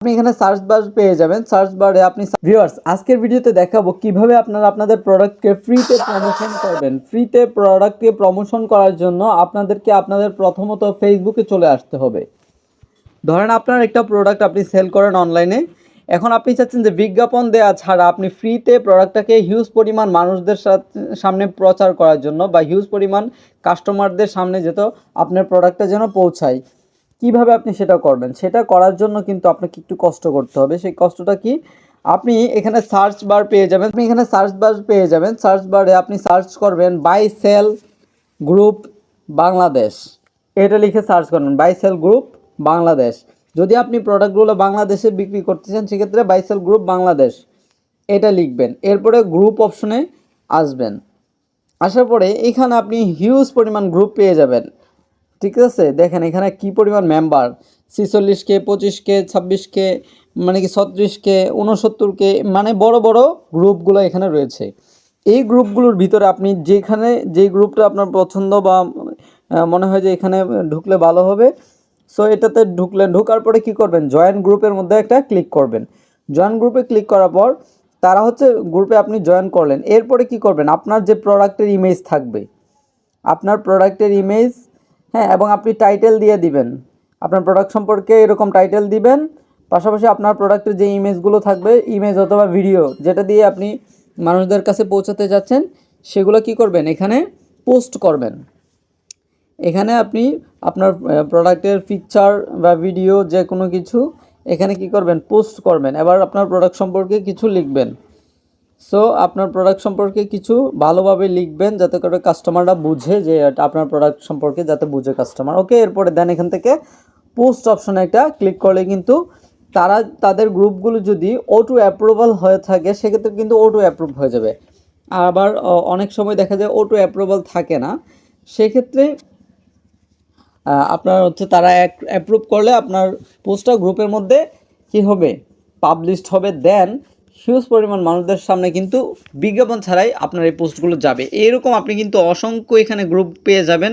আপনি এখানে search bar পেয়ে যাবেন। সার্চ বারে আপনি ভিউয়ার্স আজকের ভিডিওতে দেখাবো কীভাবে আপনারা আপনাদের প্রোডাক্টকে ফ্রিতে প্রমোশন করবেন। ফ্রিতে প্রোডাক্টকে প্রমোশন করার জন্য আপনাদেরকে আপনাদের প্রথমত ফেসবুকে চলে আসতে হবে। ধরেন আপনার একটা প্রোডাক্ট আপনি সেল করেন অনলাইনে এখন আপনি চাচ্ছেন যে বিজ্ঞাপন দেওয়া ছাড়া আপনি ফ্রিতে প্রোডাক্টটাকে হিউজ পরিমাণ মানুষদের সামনে প্রচার করার জন্য বা হিউজ পরিমাণ কাস্টমারদের সামনে যেত আপনার প্রোডাক্টটা যেন পৌঁছায়। কীভাবে আপনি সেটা করবেন? সেটা করার জন্য কিন্তু আপনাকে একটু কষ্ট করতে হবে। সেই কষ্টটা কি? আপনি এখানে সার্চ বার পেয়ে যাবেন। আপনি এখানে সার্চ বার পেয়ে যাবেন। সার্চ বারে আপনি সার্চ করবেন বাই সেল গ্রুপ বাংলাদেশ এটা লিখে সার্চ করবেন বাই সেল গ্রুপ বাংলাদেশ যদি আপনি প্রোডাক্টগুলো বাংলাদেশে বিক্রি করতে চান, সেক্ষেত্রে বাই সেল গ্রুপ বাংলাদেশ এটা লিখবেন। এরপরে গ্রুপ অপশনে আসবেন। আসার পরে এখানে আপনি হিউজ পরিমাণ গ্রুপ পেয়ে যাবেন। ঠিক আছে? দেখেন এখানে কি পরিমাণ মেম্বার ছিচল্লিশ কে পঁচিশ কে ছাব্বিশ কে মানে কি ছত্রিশ কে উনসত্তর কে মানে বড় বড় গ্রুপগুলো এখানে রয়েছে। এই গ্রুপগুলোর ভিতরে আপনি যেখানে যেই গ্রুপটা আপনার পছন্দ বা মনে হয় যে এখানে ঢুকলে ভালো হবে, সো এটাতে ঢুকলেন, ঢোকার পরে কি করবেন? জয়েন গ্রুপের মধ্যে একটা ক্লিক করবেন। জয়েন গ্রুপে ক্লিক করার পর তারা হচ্ছে গ্রুপে আপনি জয়েন করলেন। এরপরে কি করবেন? আপনার যে প্রোডাক্টের ইমেজ থাকবে, আপনার প্রোডাক্টের ইমেজ হ্যাঁ এবং আপনি টাইটেল দিয়ে দিবেন। আপনার প্রোডাক্ট সম্পর্কে এরকম টাইটেল দিবেন, পাশাপাশি আপনার প্রোডাক্টের যে ইমেজগুলো থাকবে ইমেজ অথবা ভিডিও যেটা দিয়ে আপনি মানুষদের কাছে পৌঁছাতে যাচ্ছেন, সেগুলো কি করবেন? এখানে পোস্ট করবেন। এখানে আপনি আপনার প্রোডাক্টের পিকচার বা ভিডিও যে কোনো কিছু, এখানে কি করবেন? পোস্ট করবেন। এবার আপনার প্রোডাক্ট সম্পর্কে কিছু লিখবেন। সো আপনার প্রোডাক্ট সম্পর্কে কিছু ভালোভাবে লিখবেন যাতে করে কাস্টমাররা বুঝে যে আপনার প্রোডাক্ট সম্পর্কে যাতে বুঝে কাস্টমার ওকে এরপরে দেন এখান থেকে পোস্ট অপশনে একটা ক্লিক করলে কিন্তু তারা, তাদের গ্রুপগুলো যদি অটো অ্যাপ্রুভাল হয়ে থাকে, সেক্ষেত্রে কিন্তু অটো অ্যাপ্রুভ হয়ে যাবে। আবার অনেক সময় দেখা যায় অটো অ্যাপ্রুভাল থাকে না। সেক্ষেত্রে আপনার হচ্ছে তারা অ্যাপ্রুভ করলে আপনার পোস্টটা গ্রুপের মধ্যে কি হবে? পাবলিশড হবে দেন হিউজ পরিমাণ মানুষদের সামনে কিন্তু বিজ্ঞাপন ছাড়াই আপনার এই পোস্টগুলো যাবে। এইরকম আপনি কিন্তু অসংখ্য এখানে গ্রুপ পেয়ে যাবেন।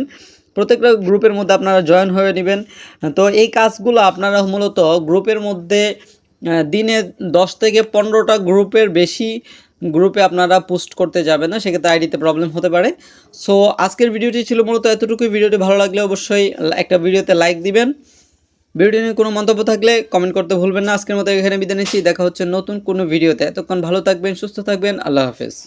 প্রত্যেকটা গ্রুপের মধ্যে আপনারা জয়েন হয়ে নেবেন। তো এই কাজগুলো আপনারা মূলত গ্রুপের মধ্যে দিনে দশ থেকে পনেরোটা গ্রুপের বেশি গ্রুপে আপনারা পোস্ট করতে যাবেন না। সেক্ষেত্রে আইডিতে প্রবলেম হতে পারে। সো আজকের ভিডিওটি ছিল মূলত এতটুকুই। ভিডিওটি ভালো লাগলে অবশ্যই একটা ভিডিওতে লাইক দিবেন। ভিডিও নিয়ে কোনো মন্তব্য থাকলে কমেন্ট করতে ভুলবেন না। আজকের মতো এখানে বিদায় নিচ্ছি। দেখা হচ্ছে নতুন কোনো ভিডিওতে। এতক্ষণ ভালো থাকবেন, সুস্থ থাকবেন। আল্লাহ হাফেজ।